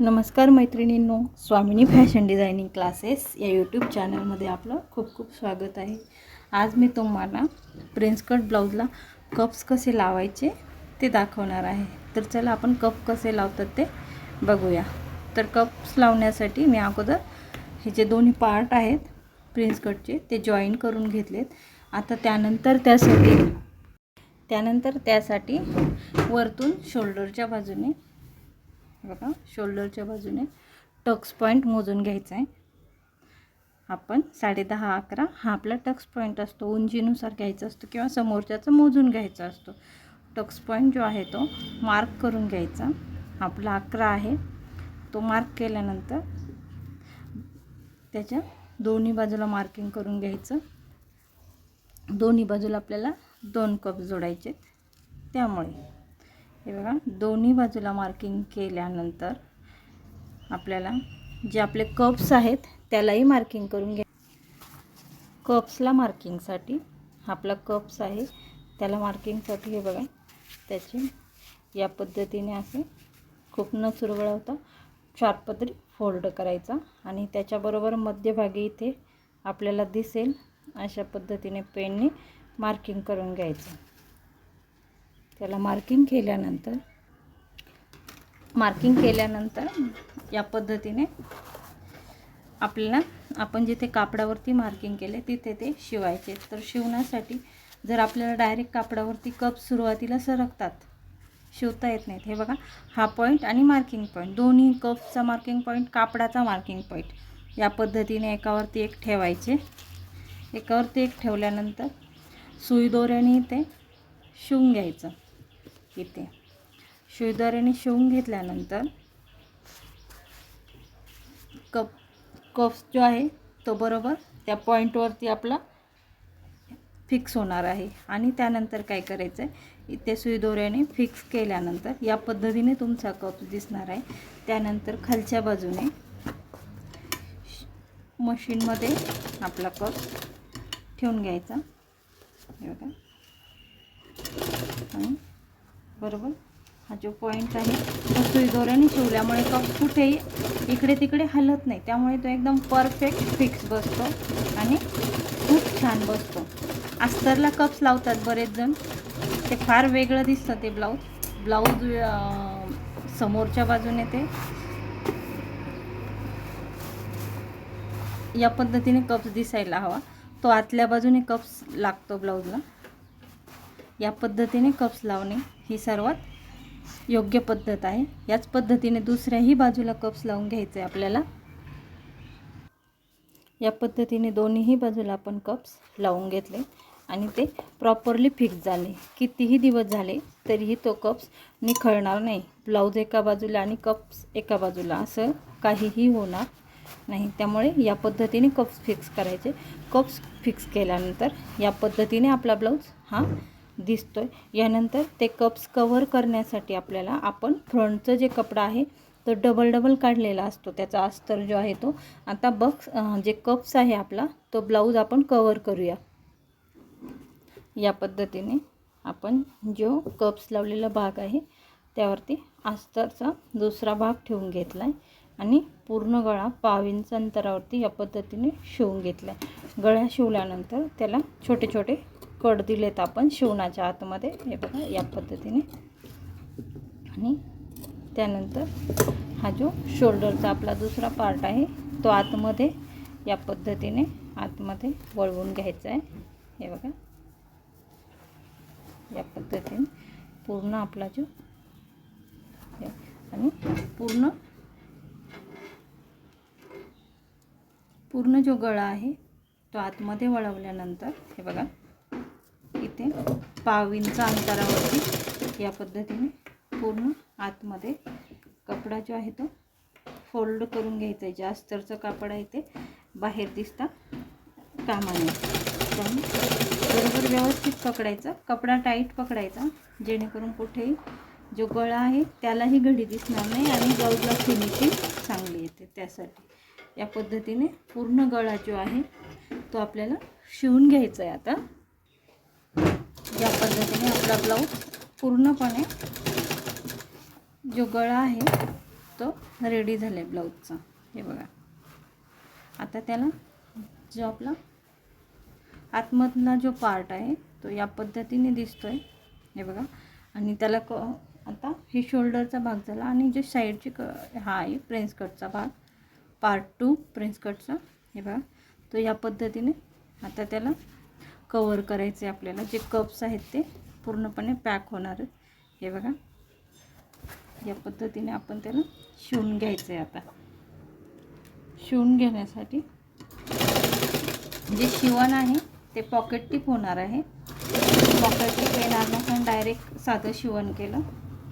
नमस्कार मैत्रिणींनो Swamini fashion designing classes या यूट्यूब चॅनलमध्ये आपलं खूप खूप स्वागत आहे. आज मी तुम्हाला प्रिन्स कट ब्लाऊजला कप्स कसे लावायचे ते दाखवणार आहे. तर चला आपण कप कसे लावतात ते बघूया. तर कप्स लावण्यासाठी मी अगोदर हे जे दोन्ही पार्ट आहेत प्रिन्स कटचे ते जॉईन करून घेतलेत. आता त्यानंतर त्यासाठी त्यानंतर त्यासाठी वरतून शोल्डरच्या बाजूने बघा शोल्डरच्या बाजूने टक्स पॉईंट मोजून घ्यायचा आहे. आपण साडे दहा अकरा हा आपला टक्स पॉईंट असतो. उंचीनुसार घ्यायचा असतो किंवा समोरच्याचं मोजून घ्यायचा असतो. टक्स पॉईंट जो आहे तो मार्क करून घ्यायचा. आपला अकरा आहे. तो मार्क केल्यानंतर त्याच्या दोन्ही बाजूला मार्किंग करून घ्यायचं. दोन्ही बाजूला आपल्याला दोन कप जोडायचे त्यामुळे हे बघा दोन्ही बाजूला मार्किंग केल्यानंतर आपल्याला जे आपले कप्स आहेत त्यालाही मार्किंग करून घ्या. कप्सला मार्किंगसाठी आपला कप्स आहे त्याला मार्किंगसाठी हे बघा त्याची या पद्धतीने असे खूप न चुरगळवता चार पदरी फोल्ड करायचा आणि त्याच्याबरोबर मध्यभागी इथे आपल्याला दिसेल अशा पद्धतीने पेनने मार्किंग करून घ्यायचं. त्याला मार्किंग केल्यानंतर मार्किंग केल्यानंतर या पद्धतीने आपल्याला आपण जिथे कापडावरती मार्किंग केले तिथे ते शिवायचे. तर शिवण्यासाठी जर आपल्याला डायरेक्ट कापडावरती कप सुरुवातीला सरकतात शिवता येत नाहीत. हे बघा हा पॉईंट आणि मार्किंग पॉईंट दोन्ही कपचा मार्किंग पॉईंट कापडाचा मार्किंग पॉईंट या पद्धतीने एकावरती एक ठेवायचे. एकावरती एक ठेवल्यानंतर सुई दोऱ्याने ते शिवून घ्यायचं. इथे सुईदोऱ्याने शिवून घेतल्यानंतर कप कप्स जो आहे तो बरोबर त्या पॉईंटवरती आपला फिक्स होणार आहे. आणि त्यानंतर काय करायचं आहे इथे सुईदोऱ्याने फिक्स केल्यानंतर या पद्धतीने तुमचा कप दिसणार आहे. त्यानंतर खालच्या बाजूने मशीनमध्ये आपला कप ठेवून घ्यायचा. बघा. आणि बरोबर? हा जो पॉईंट आहे तो सुई दोऱ्याने शिवल्यामुळे कप कुठेही इकडे तिकडे हलत नाही. त्यामुळे तो एकदम परफेक्ट फिक्स बसतो आणि खूप छान बसतो. अस्तरला कप्स लावतात बरेच जण. ते फार वेगळं दिसतं ते ब्लाऊज ब्लाऊज समोरच्या बाजूने ते. या पद्धतीने कप्स दिसायला हवा. तो आतल्या बाजूने कप्स लागतो ब्लाऊजला या पद्धतीने कप्स लावणे ही सर्वात योग्य पद्धत आहे. याच पद्धतीने दुसऱ्याही बाजूला कप्स लावून घ्यायचे आपल्याला. या पद्धतीने दोन्हीही बाजूला आपण कप्स लावून घेतले आणि ते प्रॉपरली फिक्स झाले. कितीही दिवस झाले तरीही तो कप्स निखळणार नाही. ब्लाऊज एका बाजूला आणि कप्स एका बाजूला असं काहीही होणार नाही. त्यामुळे या पद्धतीने कप्स फिक्स करायचे. कप्स फिक्स केल्यानंतर या पद्धतीने आपला ब्लाऊज हा दिसतो आहे यानंतर ते कप्स कवर करण्यासाठी आपल्याला आपण फ्रंटचं जे कपडा आहे तो डबल डबल काढलेला असतो. त्याचा अस्तर जो आहे तो. आता बक्स जे कप्स आहे आपला तो ब्लाऊज आपण कवर करूया. या पद्धतीने आपण जो कप्स लावलेला भाग आहे त्यावरती अस्तरचा दुसरा भाग ठेवून घेतला आहे आणि पूर्ण गळा पाव इंच अंतरावरती या पद्धतीने शिवून घेतला आहे गळ्या शिवल्यानंतर त्याला छोटे छोटे कट दिलेत आपण शिवणाच्या आतमध्ये. हे बघा या पद्धतीने. आणि त्यानंतर हा जो शोल्डरचा आपला दुसरा पार्ट आहे तो आतमध्ये या पद्धतीने आतमध्ये वळवून घ्यायचा आहे. हे बघा. या पद्धतीने पूर्ण आपला जो आणि पूर्ण पूर्ण जो गळा आहे तो आतमध्ये वळवल्यानंतर हे बघा. इथे पाव इंच अंतरावरती या पद्धतीने पूर्ण आतमध्ये कपडा जो आहे तो फोल्ड करून घ्यायचा आहे. जास्तरचं कापड आहे ते बाहेर दिसता कामा नये. बरोबर व्यवस्थित पकडायचा. कपडा टाईट पकडायचा जेणेकरून कुठेही जो गळा आहे त्यालाही घडी दिसणार नाही आणि ब्लाऊजला फिनिशिंग चांगली येते. त्यासाठी या पद्धतीने पूर्ण गळा जो आहे तो आपल्याला शिवून घ्यायचा आहे आता. या पद्धतीने आपला ब्लाऊज पूर्णपणे जो गळा आहे तो रेडी झाला आहे ब्लाऊजचा. हे बघा. आता त्याला जो आपला आतमधला जो पार्ट आहे तो या पद्धतीने दिसतो आहे हे बघा. आणि त्याला क आता हे शोल्डरचा भाग झाला आणि जे साईडची क हा आहे प्रिन्स कटचा भाग. पार्ट टू प्रिन्स कटचा हे बघा. तो या पद्धतीने आता त्याला कवर करायचे आपल्याला. जे कप्स आहेत ते पूर्णपणे पॅक होणार हे बघा. या पद्धतीने आपण त्याला शिवून घ्यायचं आहे आता. शिवून घेण्यासाठी जे शिवण आहे ते पॉकेट टिप होणार आहे. पॉकेट टिप येणार नसून डायरेक्ट साधं शिवण केलं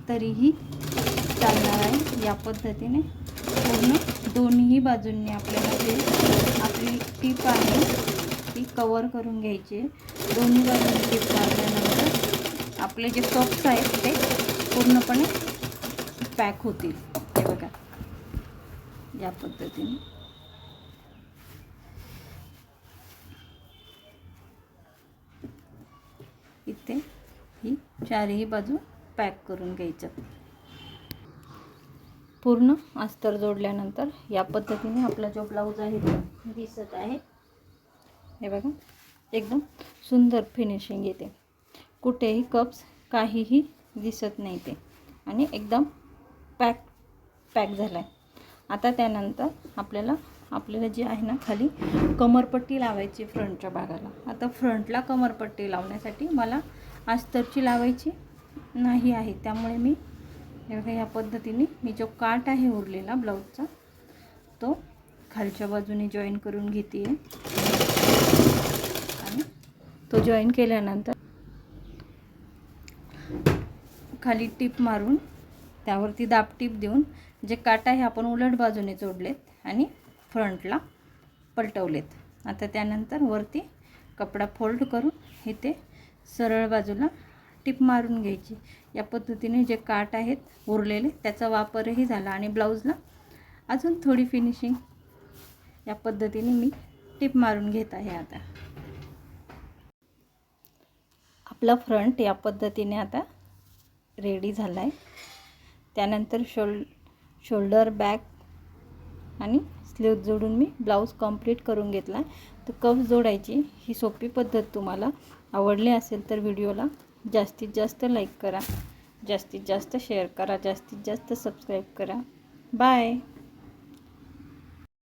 तरीही चालणार आहे. या पद्धतीने पूर्ण दोन्ही बाजूंनी आपल्याला जे आपली टीप आहे कवर करून घ्यायचे. दोन्ही बाजूने टीप मारल्यानंतर आपले जे कप्स आहेत ते पूर्णपणे पॅक होतील. हे बघा. या पद्धतीने. इथे ही चारही बाजू पॅक करून घ्यायचं पूर्ण अस्तर जोडल्यानंतर या पद्धतीने आपला जो ब्लाऊज आहे तो दिसत आहे. हे बघा. एकदम सुंदर फिनिशिंग येते. कुठेही कप्स काहीही दिसत नाही ते. आणि एकदम पॅक पॅक झाला आहे आता त्यानंतर आपल्याला आपल्याला जे आहे ना खाली कमरपट्टी लावायची फ्रंटच्या भागाला. आता फ्रंटला कमरपट्टी लावण्यासाठी मला अस्तरची लावायची नाही आहे. त्यामुळे मी हे बघा या पद्धतीने मी जो काट आहे उरलेला ब्लाऊजचा तो खालच्या बाजूने जॉईन करून घेते आणि तो जॉईन केल्यानंतर खाली टीप मारून त्यावरती दाब टीप देऊन जे काट आहे आपण उलट बाजूने जोडलेत आणि फ्रंटला पलटवलेत. आता त्यानंतर वरती कपडा फोल्ड करून इथे सरळ बाजूला टिप मारून घ्यायची. या पद्धतीने जे काट आहेत उरलेले त्याचा वापरही झाला. आणि ब्लाऊजला अजून थोडी फिनिशिंग या पद्धतीने मी टिप मारून घेत आहे आता. आपला फ्रंट या पद्धतीने आता रेडी झाला आहे त्यानंतर शोल शोल्डर बॅक आणि स्लीव जोडून मी ब्लाऊज कंप्लीट करून घेतला. आहे तर कप जोडायची ही सोपी पद्धत तुम्हाला आवडली असेल तर व्हिडिओला जास्तीत जास्त लाईक करा. जास्तीत जास्त शेअर करा. जास्तीत जास्त सबस्क्राईब करा. बाय